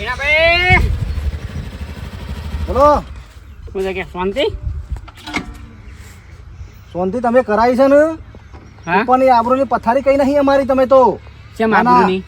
ટીનાભાઈ બોલો. શું છે કે શાંતિ? શાંતિ તમે કરાવી છે ને? પણ એ આબરૂની પથારી કઈ નહીં અમારી તમે તો. કેમ ના, ના. આબરૂની?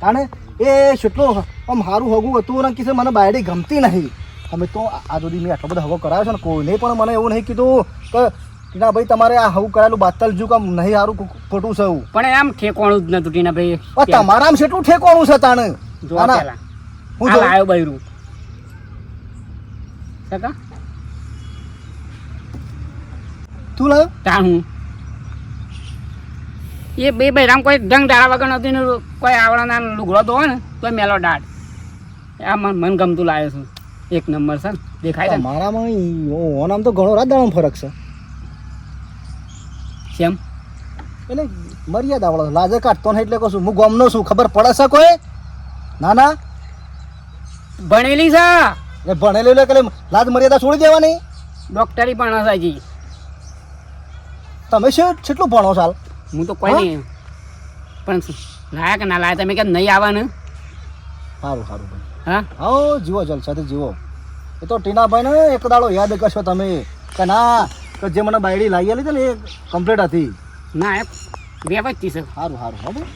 તાણે એ કેટલો આમ સારું હગું હતું ને કિસે મને બાયડી ગમતી નહીં. અમે તો આ- સુધી મેં આટલો બધો હગો કરાવ્યો છે ને કોઈને પણ મને એવું નહીં કીધું કે ટીના ભાઈ તમારે આ હવું કરાયેલું બાતલ જુ કામ નહીં સારું ખોટું છે પણ એમ ઠેકોણું જ નતું ટીનાભાઈ પણ આમ કેટલું ઠેકોણું છે તાણે. જો ના, ના. પેલા. હું જોઉં? લાયો બૈરું. સકા તું લાવ્યો તા હું. એ બે બૈરામ કોઈ ડંગ ડાળા વગર નથી ને કોઈ આવડાના લુગડો તો હોય ને તો મેલો દાટ આ મન મન ગમતું લાવ્યો છું. એક નંબર છે ને. દેખાય છે મારામાં ઓનામ તો ઘણો રાત દાણો ફરક છે. કેમ? એટલે મર્યાદા વાળો લાજે કાઢતો ને એટલે કહું છું હું ગમનો છું. ખબર પડે છે કોઈ? ના ના. ભણેલી છે? ભણેલી એટલે કલે લાજ મર્યાદા છોડી દેવાની? ડોક્ટરી પણ હશે હજી. તમે શું કેટલું ભણો સાલ હું તો કોઈ નહીં. પણ લાયા કે ના લાયા તમે કેમ નહીં આવવાનું? સારું સારું ભાઈ. હા? આવો જીવો જલસાથી જીવો. એ તો ટીનાભાઈ ને એક દાડો યાદ કરશો તમે. કે ના કે જે મને બાયડી લાવી આલી છે ને એ કમ્પ્લીટ હતી. ના વ્યવસ્થિત છે. સારું સારું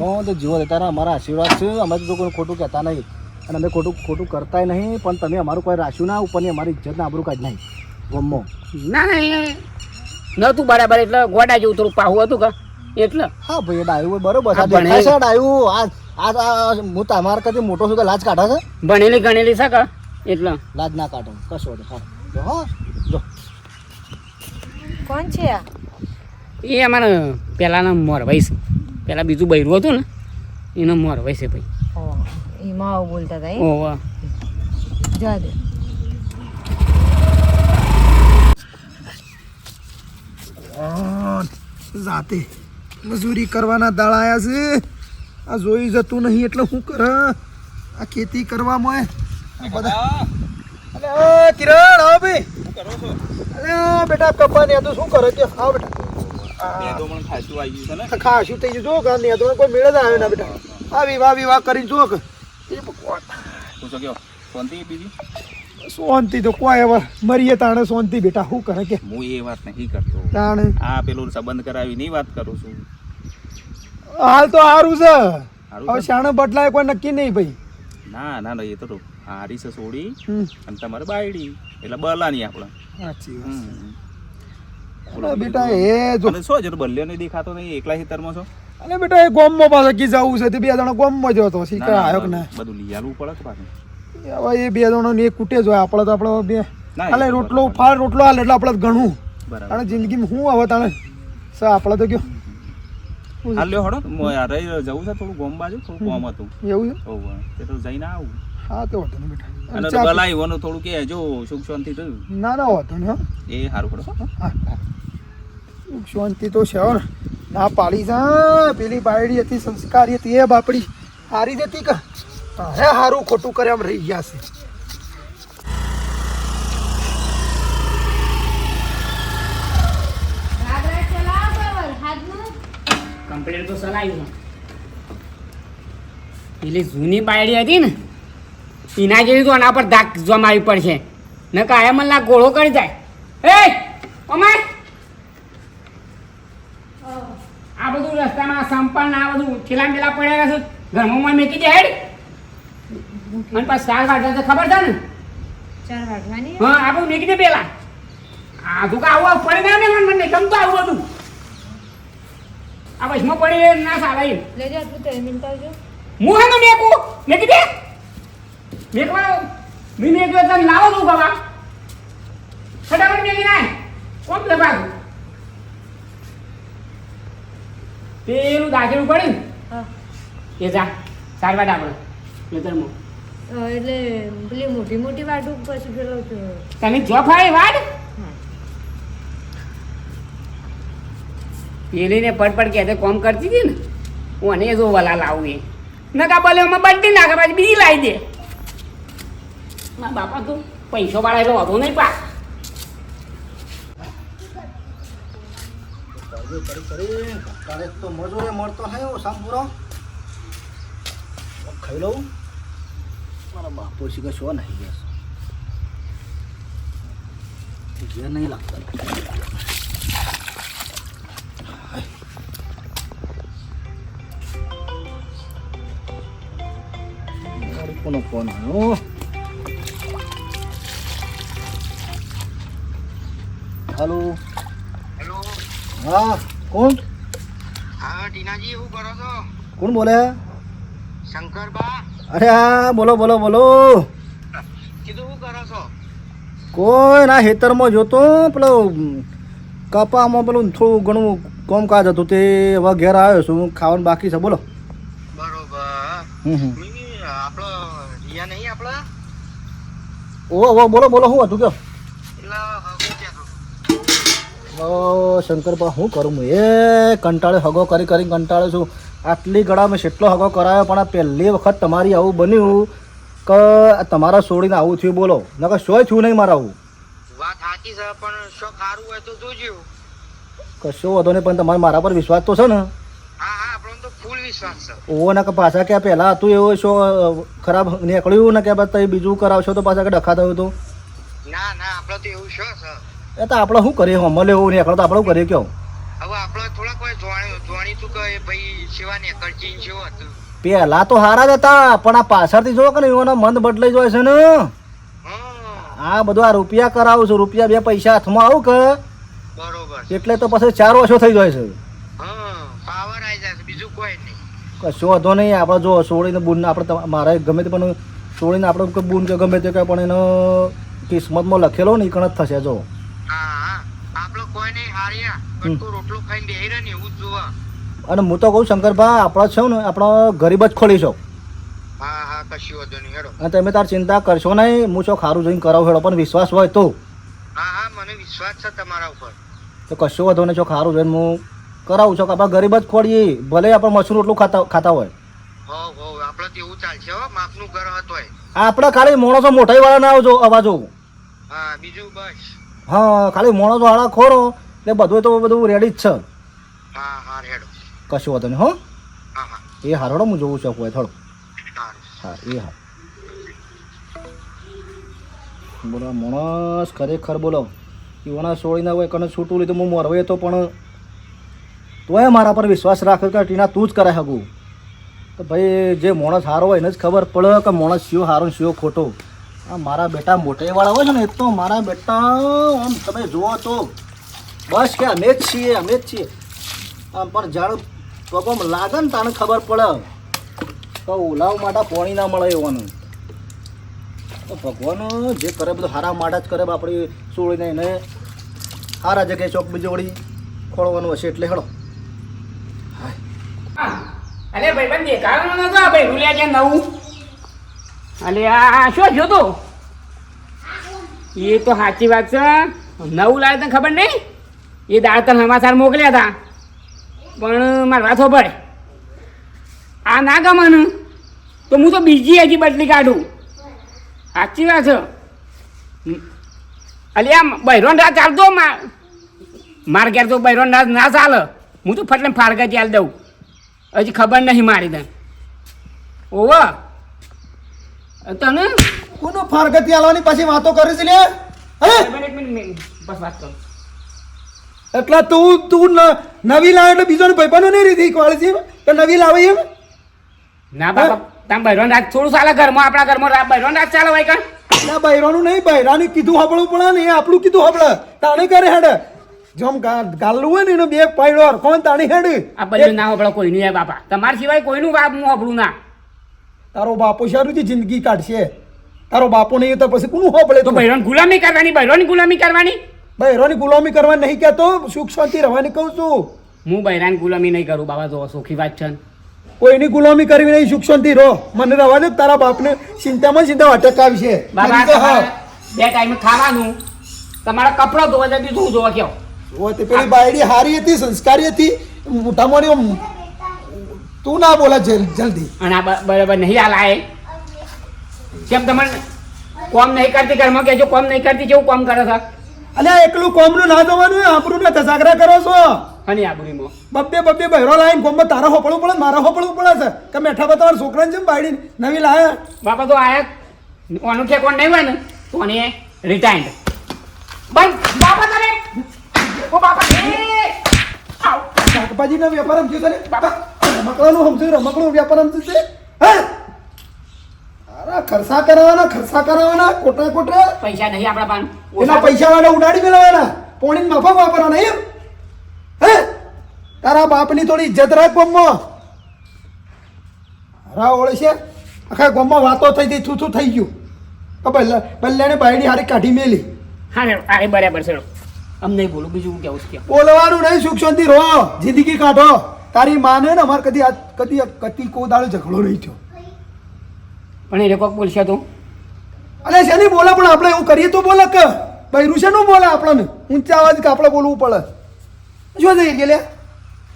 હા તો જીવો તારા અમારા આશીર્વાદ છે. અમે તો કોઈ ખોટું કહેતા નહીં. અને અમે ખોટું ખોટું કરતાય નહીં પણ તમે અમારું કોઈ રાખ્યું ના ઉપરની અમારી ઇજ્જત ના આબરું કાઢ નહીં ગમો. ના ના નહોતું બરાબર એટલે ગોડા જેવું થોડું પાહું હતું કે? એટલે? હા ભાઈ એ ડાયું બરોબર. છે ડાયું. આ આ આ હું તમારા કદી મોટો છું તો લાજ કાઢો છે? ભણેલી ગણેલી છે કે? એટલે? લાજ ના કાઢો કશો નહીં હા. જો જો. કોણ છે આ? એ અમારે પહેલાંના મોરવાઈ છે. પહેલાં બીજું બૈરું હતું ને એનો મોરવાઈ છે ભાઈ. ઓ, એમાં બોલતા હતા એ? ઓહો જા દે. જાતે મજૂરી કરવાના દાળ આયા છે. આ જોઈ જતું નહીં એટલે શું કર આ ખેતી કરવામાં મોય. બધા અલે આ કિરણ આવો ભાઈ. અલે બેટા કપા ને તો શું કરે કે? આવો બેટા. ખાશું થઈ ગયું જો કે ને તો કોઈ મેળ જ આવ્યો ના બેટા. આવી વાહ વિવાહ કરીને જો શાંતિ તો કોઈ હવે મરીએ તાણે શાંતિ બેટા શું કરે કે? હું એ વાત નહીં કરતો. તાણે? આ પેલું સંબંધ કરાવી વાત કરું છું. હાલ તો સારું છે. હવે? શાણે બદલાય કોઈ નક્કી નહીં ભાઈ. ના ના ના એ તો હારી છે સોડી. અને તમારે બાયડી. એટલે બલાની આપણે. સાચી વાત બેટા એ જો શું જરૂર બલ્યો નહીં દેખાતો નહીં? એકલા હિતરમાં છો? અરે બેટા એ ગોમમાં પાછા કી જવું છે તે બે જણા ગોમમાં જ હતો. ના, શીખર આવ્યો કે ના બધું લઈ આવવું પડે કે પાછું? હવે એ બે જણો ને કુટે હોય આપણે તો આપણે બે ના, હાલે રોટલો. ફાળ રોટલો હાલ એટલે આપણે તો ઘણું અને જિંદગીમાં શું આવે તાણે? સા આપણે તો કયો? હાલ લ્યો હળો હું આ રહી જવું છે થોડું ગોમ બાજુ થોડું ગોમ હતું. એવું છે? હોવ, તે તો જઈને આવું. હા તો વાંધો નહીં બેટા. અને અને તો થોડું કે જો સુખ શાંતિ થયું. ના ના વાંધો નહીં એ સારું પડે. હા. હા. સુખ શાંતિ તો છે ને. ના પાડી છે પેલી બાયડી હતી, સંસ્કારી હતી, એ બાપડી. હારી જતી કે. હે હારું ખોટું કરે એમ રહી ગયા છે. પેલી જૂની બાયડી હતી ને, એના જેવી તો આના પર ધાક જમાવી પડશે. ન કાયા મને ગોળો કરી જાય. એ અમાર આ સંપલ આ બધું છેલ્લા પેલા પડ્યા છે ઘરમાં મેકી દે હેડ. મને પાછું ચાર વાગ્યા તો ખબર છે ને? ચાર વાગવાની હા આ મેકી દે પેલા. આ તું આવું આવું પડી ના ને મને ગમતું આવું બધું. આ બસમાં પડી ના સારા લેજો તું તો મિનિટ આવજો હું હે મેકું? મેકી દે મેકવા મી મેક્યો તને લાવો તું બાબા ફટાફટ મેકી નાય કોમ લે બાજુ પેલું દાખલું પડે ને? એ જા સારવાર આપણે ખેતરમાં અ, એટલે પેલી મોટી મોટી વાટ પછી પેલો તો- તને જો ફાય વાડ પેલીને પડ પડ કે કોમ કરતી હતી ને? હું અને જો વલા લાવું એ. નકા બોલે અમે બધી નાખે પછી બીજી લાવી દે. મા બાપા તું પૈસો વાળા એટલો વધુ નહીં પા. તારે તો મજૂરે મળતો નહીં સાંભળો. ખાઈ લઉં. મારા બાપો શીખે શું નહીં ગયા ઘેર નહીં લાગતા. કોનો ફોન આવ્યો. હેલો. હા કોણ? હા ટીનાજી એવું કરો છો? કોણ બોલે? શંકરબા? અરે હા બોલો બોલો બોલો. કીધું શું કરો છો? કોઈ ના ખેતરમાં જોતો પેલો કપામાં પેલું થોડું ઘણું કોમકાજ હતું તે હવે ઘેર આવ્યો છું ખાવાનું બાકી છે બોલો. બરોબર. આપણો રિયા નહીં આપણા? ઓ બોલો બોલો શું હતું કયો? એટલે ઓ શંકરપા શું કરું? હું એ કંટાળે હગો કરી કરી કંટાળે છું. આટલી ગળા મેં કેટલો હગો કરાયો પણ આ પહેલી વખત તમારી આવું બન્યું કે તમારા છોડીને આવું થયું બોલો. નકર શોય થયું નહીં મારા આવું. વાત સાચી છે પણ શો ખારું હોય તો જોજો કશો વધો નહીં પણ તમારે મારા પર વિશ્વાસ તો છે ને? હા હા આપણો તો ફૂલ વિશ્વાસ છે. ઓ ના કે પાછા કે પહેલા હતું એવું શો ખરાબ નીકળ્યું ને કે બાદ બીજું કરાવશો તો પાછા કે ડખા થયું હતું? ના ના આપણો તો એવું શો છે. એ તો આપણે શું કરીએ? અમલ એવું નીકળો તો આપણે શું કરીએ કયો હવે આપણે થોડા કોઈ જોણી જોણી તું કે ભાઈ સેવા ને કરજી જેવો હતું પહેલા તો હારા જ હતા પણ આ પાછળથી જો કે ને એઓના મન બદલાઈ જાય છે ને? આ બધું આ રૂપિયા કરાવું છું રૂપિયા બે પૈસા હાથમાં આવું કે? બરોબર એટલે તો પછી ચાર વર્ષો થઈ જાય છે. પાવર આવી જાય છે બીજું કોઈ નહીં. કશો વાંધો નહીં આપણે જો છોડીને બૂનને આપણે મારે ગમે તે પણ છોડીને આપણે બૂન કે ગમે તે કંઈ પણ એનો કિસ્મતમાં લખેલો ને એ કણ જ થશે જો. કોઈ કટકો રોટલો ખાઈને બેહી રહે ને એવું જ જોવા. અને હું તો કહું શંકરભાઈ આપણે છે ને આપણો ગરીબ જ ખોલીશું હા હા કશું વાંધો નહીં હેડો. અને તમે તાર ચિંતા કરશો નહીં હું છો ખારું જોઈને કરાવું હેડો પણ વિશ્વાસ હોય તો. હા હા મને વિશ્વાસ છે તમારા ઉપર. તો કશો વાંધો નહીં છો ખારું જોઈને હું કરાવું છું કે આપણે ગરીબ જ ખોડીએ ભલે આપણે મશરૂમ રોટલું ખાતા ખાતા હોય. આપણે ચાલશે હો માપનું ઘર હતોય આપણે ખાલી મોણસો મોટાઈ વાળા ના આવજો અવાજો હા બીજું બસ. હા ખાલી મોણસો વાળા ખોરો એટલે બધું તો બધું રેડી જ છે. હા હા હેડો કશું વાંધો નહીં હો. હા હા. એ હારોડો હું જોઉં છું કોઈ થોડો. હા એ હા. બોલો માણસ ખરેખર બોલો. એવાના છોડીને હોય કને છૂટું લીધું હું મરવે તો પણ તોય મારા પર વિશ્વાસ રાખે કે ટીના તું જ કરાય શકું તો ભાઈ જે માણસ સારો હોય એને જ ખબર પડે કે માણસ શિયો સારો ને શિયો ખોટો. આ મારા બેટા મોટેવાળા હોય છે ને એ તો મારા બેટા આમ તમે જુઓ તો બસ કે અમે જ છીએ, અમે જ છીએ. આમ પણ જાણ પગમાં લાગે ને તાને ખબર પડે. તો ઓલાવ માટે પાણી ના મળે એવાનું. તો ભગવાન જે કરે બધું હારા માટે જ કરે આપણી સોળીને એને હારા જગ્યાએ ચોક બીજો વળી ખોળવાનું હશે એટલે હેડો. અરે ભાઈ પણ દેખાડો નતો ભાઈ રૂલ્યા છે નવું. અરે આ શું જોતો એ તો સાચી વાત છે. નવું લાવે તને ખબર નહીં? એ દાળ તને સમાચાર મોકલ્યા હતા પણ મારી વાત પડે આ ના ગમવાનું તો હું તો બીજી હજી બદલી કાઢું. સાચી વાત છે. અલે આ બૈરોન રાત ચાલતો માર ઘેર તો બૈરોન રાત ના ચાલે. હું તો ફટલે ફાળગા ચાલ દઉં. હજી ખબર નહીં મારી તને. ઓવો તને? કોનો ફારગતી આલવાની પાછી વાતો કરે છે લે. બસ વાત કરું. એટલે તું તું નવી લાવે એટલે બીજો ભાઈબંધો નહીં રીધી વાળી તો નવી લાવે એમ? ના બાપા તમે બૈરોન રાત થોડું ચાલે ઘરમાં આપણા ઘરમાં બૈરોન રાત ચાલે હોય કણ ના બૈરાનું નહીં બૈરાનું કીધું હબળું પડે ને આપણું કીધું હબળે. તાણે કરે હેડે. જોમ ગાલું હોય ને એનો બે પાડ્યો કોણ તાણી હેડ? આ બધું ના હોબળો કોઈનું હે બાપા. તમારા સિવાય કોઈનું બાપ હું હબળું ના. તારો બાપો સારું જિંદગી કાઢશે. તારો બાપો નહીં તો પછી કોનું હબળે તો તો? બૈરોન ગુલામી કરવાની બૈરોની ગુલામી કરવાની? બૈરાની ગુલામી કરવા નહીં કહેતો સુખ શાંતિ રહેવાની કહું છું. હું બૈરાની ગુલામી નહીં કરું બાબા જો સુખી વાત છે કોઈની ગુલામી કરવી નહીં સુખ શાંતિ રહો. મને રવા દે તારા બાપને ચિંતામાં ચિંતા અટકાવી છે બાબા. બે ટાઈમે ખાવાનું. તમારા કપડાં ધોવા છે બીજું ધોવા કયો ઓ તે પેલી બાયડી હારી હતી સંસ્કારી હતી. મોટા મોટી તું ના બોલા જલ્દી. અને બરાબર નહીં આ લાય. કેમ તમને કોમ નહીં કરતી ઘરમાં કેજો કોમ નહીં કરતી કેવું કોમ કરે છે? આ એકલું કોમનું ના જવાનું આપણું ને ધસાગરા કરો છો. અને આ બુરીમાં બબ્બે બબ્બે બહેરો લાવીને કોમમાં તારા હોપડવું પડે મારા હોપડવું પડે છે. કે મેઠા બા તમારા છોકરાને જેમ બાયડી નવી લાયા. બાપા તો આયા? ઓનું ઠેકોણ નહીં હોય ને? તો અને રિટાયર્ડ બંધ બાપા તમે. ઓ બાપા એ! શાકભાજીના વ્યાપારમાં થયું તને બાપા રમકડાનું સમજ્યું રમકડું વ્યાપારમાં થયું છે? હે? અરે ખર્ચા કરાવવાના ખર્ચા કરાવવાના કોટરા કોટા પૈસા નહીં આપણા પાન. એના પૈસા વાળા ઉડાડી મેળવવાના. પોણી માફક વાપરવાના એમ. હે? તારા બાપની થોડી ઇજ્જત રાખ ગામમાં. હરા ઓળશે આખા ગામમાં વાતો થઈ ગઈ થૂ થૂ થઈ ગયું. તો બલ્લા બલ્લાને બાયડી હારી કાઢી મેલી. હા અરે બરાબર છે અમ નહીં બોલું બીજું હું કેવું છે બોલવાનું નહીં સુખ શાંતિ રહો. જિંદગી કાઢો. તારી માને ને અમારે કદી કદી કદી કોદાળો ઝઘડો નહીં થયો. પણ એ લોકો બોલશે તો. અલે શેની બોલે? પણ આપણે એવું કરીએ તો બોલે કે. બૈરું છે નું બોલે આપણને? ઊંચા અવાજ કે આપણે બોલવું પડે. જો જઈ ગયેલે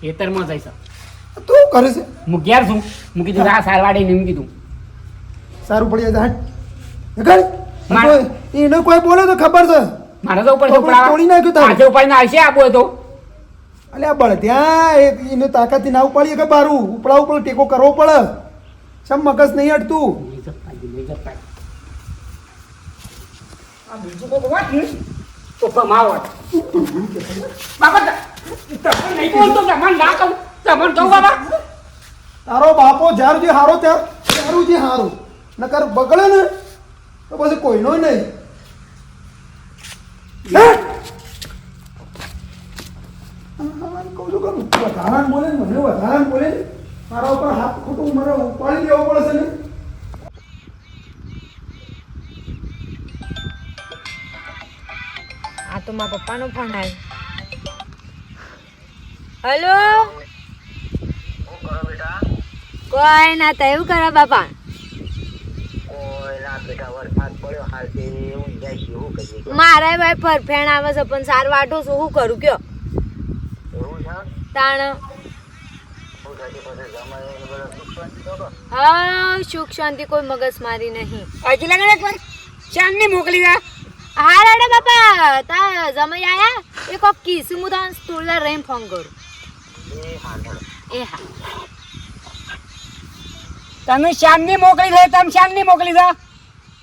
ખેતરમાં જઈશ તું કરે છે? હું ઘેર છું. હું કીધું આ સારવાડે નહીં કીધું. સારું પડી જાય હટ એને કોઈ બોલે તો ખબર છે. મારે તો ઉપર તોડી નાખ્યું તારે. આજે ઉપાડીને આવશે આપો તો. અલ્યા બળ ત્યાં એ- એને તાકાતથી ના ઉપાડીએ કે બારું? ઉપડા ઉપર ટેકો કરવો પડે. સમ મગજ નહીં અટતું? નહીં નહીં જપાય. આ બીજું કોક વાત ને તો કમાવત. બાપા ત- તમે નહીં બોલતો તમને ના કહું તમને બાબા તારો બાપો જ્યાર જે હારો ત્યાર ત્યારું જે હારું નકર બગડે ને, તો પછી કોઈનો નહીં! કહું છું કે વધારાને બોલે મને વધારાને બોલે મારા ઉપર હાથ ખોટું મારે ઉપાડી દેવો પડશે ને તો મારા પપ્પાનો ફોન આવ્યો હલો? કોઈ ના તો એવું કરો બાપા. ના મારે ભાઈ પરફેણ આવે છે, પણ સાર વાટો છું શું કરું કયો? તાણ. હા, સુખ શાંતિ, કોઈ મગજ મારી નહીં. હજી લગન એક વાર મોકલી દે. હા રેડે બાપા તા જમાઈ આયા? એ કોક કીસ હું તને થોડી વાર રહીને ફોન કરું. એ હા. તમે શ્યામની મોકલી દે તમે શ્યામની મોકલી દો.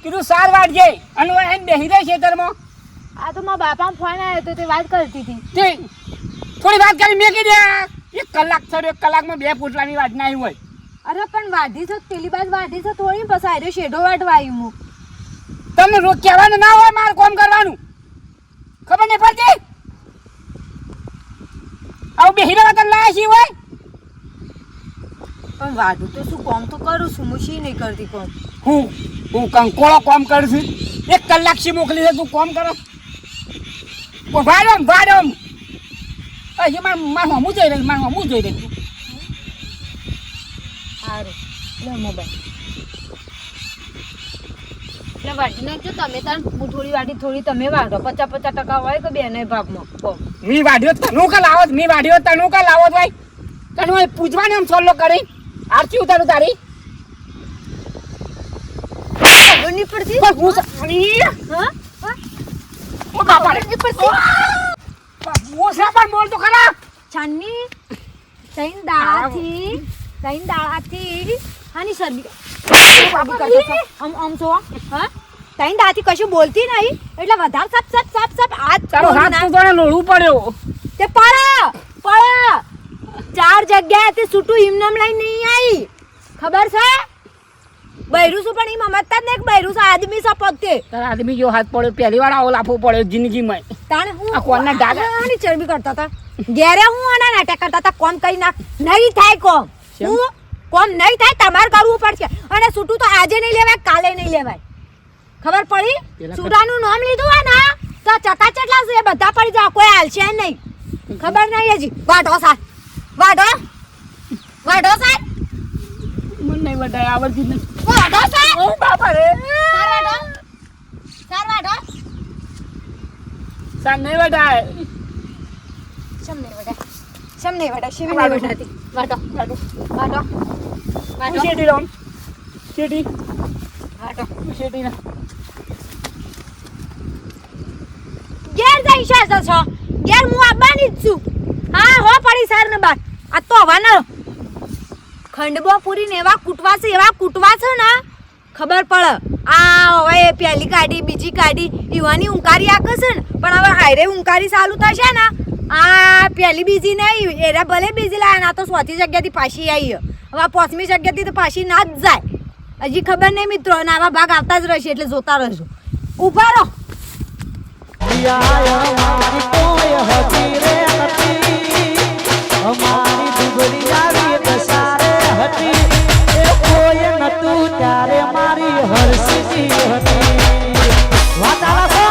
કીધું સાર વાટજે અને એમ બેહી રહે ખેતરમાં. આ તો મારા બાપા ફોન આવ્યો તો તે વાત કરતી હતી. તે થોડી વાત કરી મેકી દે એક કલાક થયો એક કલાકમાં બે ફૂટલાની વાત ના હોય. અરે પણ વાઢી છે પેલી બાજ વાઢી છે થોડી પછી આર્યો શેઢો વાટવા આવ્યું હું. તમને રોજ કહેવાનું ના હોય મારે કોમ કરવાનું. ખબર નહીં પડતી? આવું બેહીને વગર લાયા છીએ હોય? પણ વાઢું તો શું કોમ તો કરું છું હું શી નહીં કરતી કોમ? હું હું કંકોળો કોમ કરું છું. એક કલાકથી મોકલી દે તું કોમ કરો. વાડમ વાડમ હજી માર માર હમું જોઈ રહી માર હમું જોઈ રહી સારું લે મોબાઈલ. એટલે વાટી નાખજો તમે તાર હું થોડી વાટી થોડી તમે વાઢો. પચાસ પચાસ ટકા હોય કે બેને ભાગમાં? મી વાઢ્યો તનું કા લાવો મી વાઢ્યો તનું કા લાવો ભાઈ. તનું પૂજવાને એમ સોલ્લો કરી. આરતી ઉતારું તારી. ખબર પડતી પણ હું અરી હા? ઓ બાપા નહીં પડતી ઓસા પણ મોલ તો ખરા? છાનની તૈન દાળાથી તૈન દાળાથી હાની શરદી. કરતો છો. આમ આમ છો હા? તૈન કશું બોલતી નહીં. એટલે વધારે સપ સપ સપ સપ. હાથ તારો હાથ તો તને લોડવું પડ્યો. તે પડા પડા ચાર જગ્યાએ તે છૂટું હિમનામ લઈ નહીં આવી. ખબર છે? બૈરું શું પણ એમ સમજતા જ નહીં સુ બૈરું છે આદમી છે પગતે તારા આદમી જો હાથ પડ્યો પહેલી વાર આવો લાફો પડ્યો જિંદગીમાં. તાણે હું આ કોણના ડાઘા? ની ચરબી કરતા હતા? ઘેરે હું આના નાટક કરતા હતા? કોમ કરી નાખ. નહીં થાય કોમ. કોમ નહીં થાય તમારે કરવું પડશે. અને છૂટું તો આજે નહીં લેવાય કાલે નહીં લેવાય. ખબર પડી? છૂટાનું નામ લીધું હોય ને તો ચકાચટલા છે એ બધા પડી જાવ કોઈ હાલશે નહીં. ખબર નહીં હજી. વાઢો સાહેબ. વાઢો. વાઢો સાહેબ. મને નહીં વધારે આવડતી નહીં વાઢો સાહેબ. ઓ બાપા રે. સાર વાઢો. સાર વાઢો. સાહેબ નહીં વધારે. સમ નહીં વડા સમ નહીં વડા શિવ નહીં વડાતી શેટી રામ શેટી શેટી ના ઘેર જઈ છે છો ઘેર હું આવવાની જ છું. હા હો પડી સાર ને બાર. આ તો હવાનો ખંડબો પૂરી ને એવા કૂટવા છે એવા કૂટવા છે ને ખબર પડે. આ હવે પહેલી કાઢી બીજી કાઢી. ઈવાની ઉંકારી ને. પણ હવે હાઈરે ઉંકારી ચાલુ થશે ને આ પેલી બીજી નહીં એરા ભલે બીજી લાય, ના તો સોથી જગ્યાથી પાછી આવી હવે આ પોચમી જગ્યાથી તો પાછી ના જ જાય. હજી ખબર નહીં મિત્રો, અને આવા ભાગ આવતા જ રહેશે એટલે જોતા રહેજો. ઊભા રહો. ત્યારે મારી હરસી હતી વાતાવરણ